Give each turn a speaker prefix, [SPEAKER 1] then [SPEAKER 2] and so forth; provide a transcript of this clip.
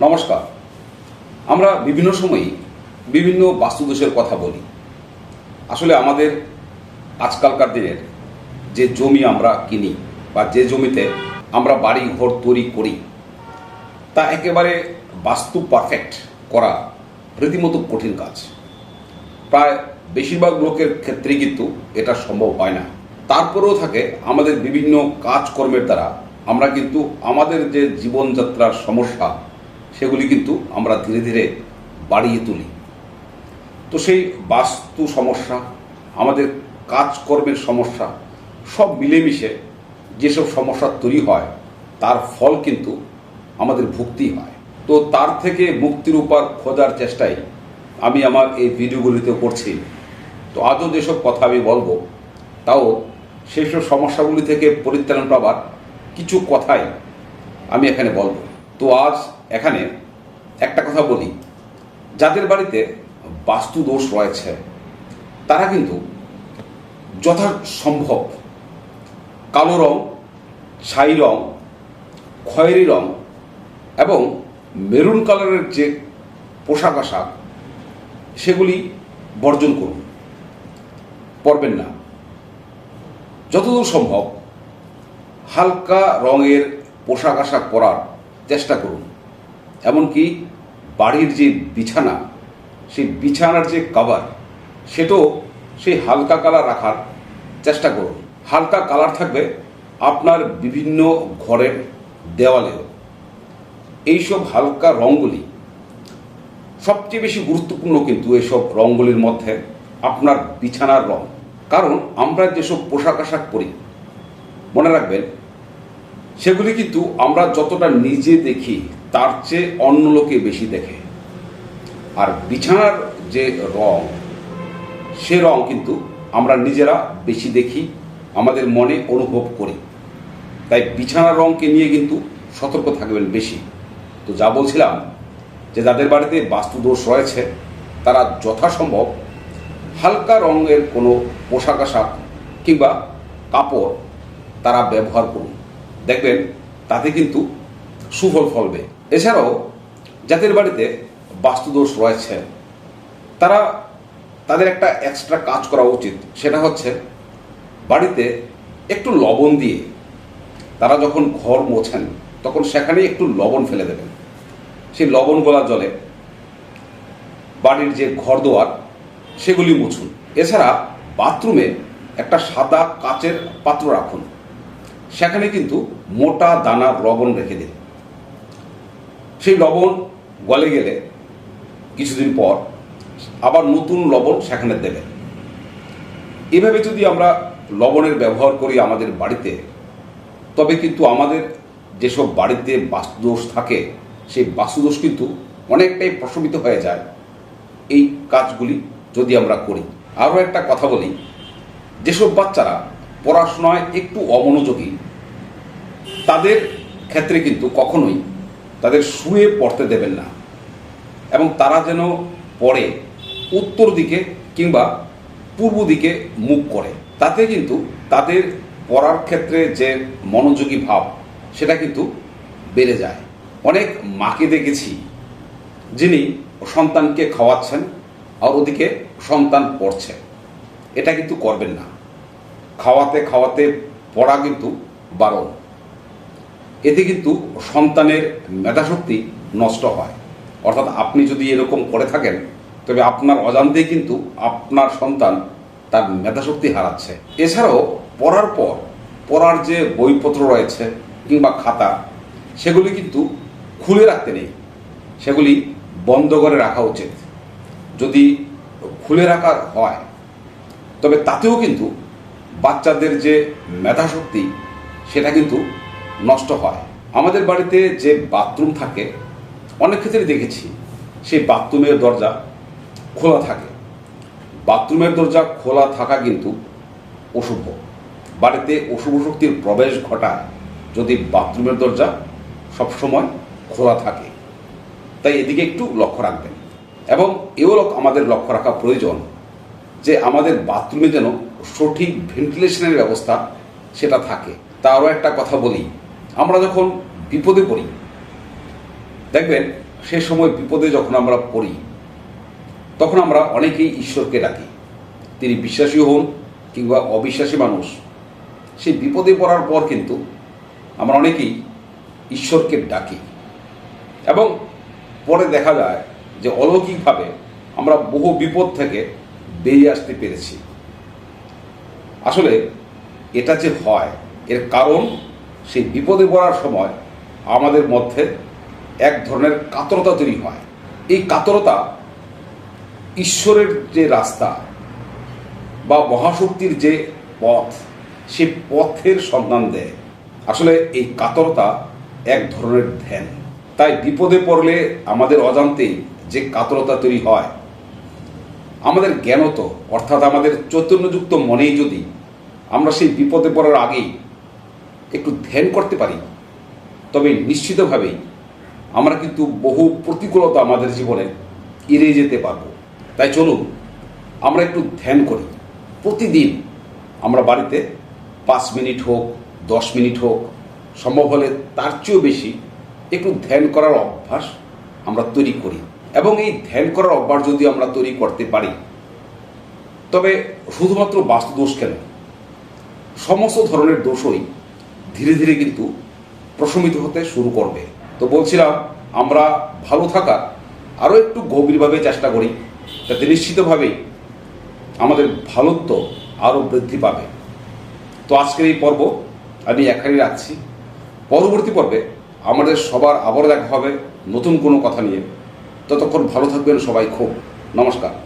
[SPEAKER 1] নমস্কার। আমরা বিভিন্ন সময়ই বিভিন্ন বাস্তুদোষের কথা বলি। আসলে আমাদের আজকালকার দিনের যে জমি আমরা কিনি বা যে জমিতে আমরা বাড়ি ঘর তৈরি করি, তা একেবারে বাস্তু পারফেক্ট করা রীতিমতো কঠিন কাজ। প্রায় বেশিরভাগ লোকের ক্ষেত্রে কিন্তু এটা সম্ভব হয় না। তারপরেও থাকে আমাদের বিভিন্ন কাজকর্মের দ্বারা আমরা কিন্তু আমাদের যে জীবনযাত্রার সমস্যা সেগুলি কিন্তু আমরা ধীরে ধীরে বাড়িয়ে তুলি। তো সেই বাস্তু সমস্যা, আমাদের কাজকর্মের সমস্যা, সব মিলেমিশে যেসব সমস্যা তৈরি হয়, তার ফল কিন্তু আমাদের ভুক্তি হয়। তো তার থেকে মুক্তির উপার খোঁজার চেষ্টাই আমি আমার এই ভিডিওগুলিতে করছি। তো আজও যেসব কথা আমি বলব, তাও সব সমস্যাগুলি থেকে পরিত্রাণ পাবার কিছু কথাই আমি এখানে বলব। তো আজ এখানে একটা কথা বলি। যাদের বাড়িতে বাস্তু দোষ রয়েছে, তারা কিন্তু যথাসম্ভব কালো রং, ছাই রং, খয়েরি রং এবং মেরুন কালারের যে পোশাক আশাক, সেগুলি বর্জন করুন। পরবেন না। যতদূর সম্ভব হালকা রঙের পোশাক আশাক পরার চেষ্টা করুন। এমনকি বাড়ির যে বিছানা, সেই বিছানার যে কাভার সেটাও সেই হালকা কালার রাখার চেষ্টা করুন। হালকা কালার থাকবে আপনার বিভিন্ন ঘরের দেওয়ালেও। এইসব হালকা রঙগুলি সবচেয়ে বেশি গুরুত্বপূর্ণ কিন্তু এসব রঙগুলির মধ্যে আপনার বিছানার রং। কারণ আমরা যেসব পোশাক আশাক পরি, মনে রাখবেন, সেগুলি কিন্তু আমরা যতটা নিজে দেখি তার চেয়ে অন্য লোকে বেশি দেখে। আর বিছানার যে রং, সে রং কিন্তু আমরা নিজেরা বেশি দেখি, আমাদের মনে অনুভব করি। তাই বিছানার রংকে নিয়ে কিন্তু সতর্ক থাকবেন বেশি। তো যা বলছিলাম, যে যাদের বাড়িতে বাস্তুদোষ রয়েছে, তারা যথাসম্ভব হালকা রঙের কোনো পোশাক আশাক কিংবা কাপড় তারা ব্যবহার করুন। দেখবেন তাতে কিন্তু সুফল ফলবে। এছাড়াও যাদের বাড়িতে বাস্তুদোষ রয়েছে। তারা তাদের একটা এক্সট্রা কাজ করা উচিত, সেটা হচ্ছে বাড়িতে একটু লবণ দিয়ে তারা যখন ঘর মোছেন, তখন সেখানে একটু লবণ ফেলে দেবেন। সেই লবণ গোলা জলে বাড়ির যে ঘর দোয়ার, সেগুলি মুছুন। এছাড়া বাথরুমে একটা সাদা কাচের পাত্র রাখুন। সেখানে কিন্তু মোটা দানার লবণ রেখে দিন। সেই লবণ গলে গেলে কিছুদিন পর আবার নতুন লবণ সেখানে দেবেন এভাবে যদি আমরা লবণের ব্যবহার করি আমাদের বাড়িতে, তবে কিন্তু আমাদের যেসব বাড়িতে বাস্তুদোষ থাকে, সেই বাস্তুদোষ কিন্তু অনেকটাই প্রশমিত হয়ে যায়। এই কাজগুলি যদি আমরা করি, আরও একটা কথা বলি, যেসব বাচ্চারা পড়াশোনায় একটু অমনোযোগী, তাদের ক্ষেত্রে কিন্তু কখনোই তাদের শুয়ে পড়তে দেবেন না। এবং তারা যেন পড়ে, উত্তর দিকে কিংবা পূর্ব দিকে মুখ করে। তাতে কিন্তু তাদের পড়ার ক্ষেত্রে যে মনোযোগী ভাব, সেটা কিন্তু বেড়ে যায়। অনেক মাকে দেখেছি, যিনি সন্তানকে খাওয়াচ্ছেন আর ওদিকে সন্তান পড়ছে। এটা কিন্তু করবেন না। খাওয়াতে খাওয়াতে পড়া কিন্তু বারণ। এতে কিন্তু সন্তানের মেধাশক্তি নষ্ট হয়। অর্থাৎ আপনি যদি এরকম করে থাকেন, তবে আপনার অজান্তেই কিন্তু আপনার সন্তান তার মেধাশক্তি হারাচ্ছে। এছাড়াও পড়ার পর, পড়ার যে বইপত্র রয়েছে কিংবা খাতা, সেগুলি কিন্তু খুলে রাখতে নেই। সেগুলি বন্ধ করে রাখা উচিত। যদি খুলে রাখার হয়, তবে তাতেও কিন্তু বাচ্চাদের যে মেধাশক্তি, সেটা কিন্তু নষ্ট হয়। আমাদের বাড়িতে যে বাথরুম থাকে, অনেক ক্ষেত্রে দেখেছি, সেই বাথরুমের দরজা খোলা থাকে। বাথরুমের দরজা খোলা থাকা কিন্তু অশুভ। বাড়িতে অশুভ শক্তির প্রবেশ ঘটায় যদি বাথরুমের দরজা সবসময় খোলা থাকে। তাই এদিকে একটু লক্ষ্য রাখবেন। এবং এও আমাদের লক্ষ্য রাখা প্রয়োজন যে আমাদের বাথরুমে যেন সঠিক ভেন্টিলেশনের ব্যবস্থা সেটা থাকে। তা আরও একটা কথা বলি। আমরা যখন বিপদে পড়ি, দেখবেন সে সময় বিপদে যখন আমরা পড়ি, তখন আমরা অনেকেই ঈশ্বরকে ডাকি। তিনি বিশ্বাসী হন কিংবা অবিশ্বাসী মানুষ। সেই বিপদে পড়ার পর কিন্তু আমরা অনেকেই ঈশ্বরকে ডাকি। এবং পরে দেখা যায় যে অলৌকিকভাবে আমরা বহু বিপদ থেকে বেরিয়ে আসতে পেরেছি। আসলে এটা যে হয়, এর কারণ সেই বিপদে পড়ার সময় আমাদের মধ্যে এক ধরনের কাতরতা তৈরি হয়। এই কাতরতা ঈশ্বরের যে রাস্তা বা মহাশক্তির যে পথ, সে পথের সন্ধান দেয়। আসলে এই কাতরতা এক ধরনের ধ্যান। তাই বিপদে পড়লে আমাদের অজান্তেই যে কাতরতা তৈরি হয়, আমাদের জ্ঞানত অর্থাৎ আমাদের চৈতন্যযুক্ত মনেই যদি আমরা সেই বিপদে পড়ার আগেই একটু ধ্যান করতে পারি। তবে নিশ্চিতভাবেই আমরা কিন্তু বহু প্রতিকূলতা আমাদের জীবনে এড়িয়ে যেতে পারব। তাই চলুন, আমরা একটু ধ্যান করি। প্রতিদিন আমরা বাড়িতে পাঁচ মিনিট হোক, দশ মিনিট হোক, সম্ভব হলে তার চেয়েও বেশি একটু ধ্যান করার অভ্যাস আমরা তৈরি করি। এবং এই ধ্যান করার অভ্যাস যদি আমরা তৈরি করতে পারি, তবে শুধুমাত্র বাস্তু দোষ কেন? সমস্ত ধরনের দোষই ধীরে ধীরে কিন্তু প্রশমিত হতে শুরু করবে। তো বলছিলাম, আমরা ভালো থাকার আরও একটু গভীরভাবে চেষ্টা করি, যাতে নিশ্চিতভাবেই আমাদের ভালোত্ব আরও বৃদ্ধি পাবে। তো আজকের এই পর্ব আমি এখানেই রাখছি। পরবর্তী পর্বে আমাদের সবার আবার দেখা হবে নতুন কোনো কথা নিয়ে। ততক্ষণ ভালো থাকবেন সবাই খুব। নমস্কার।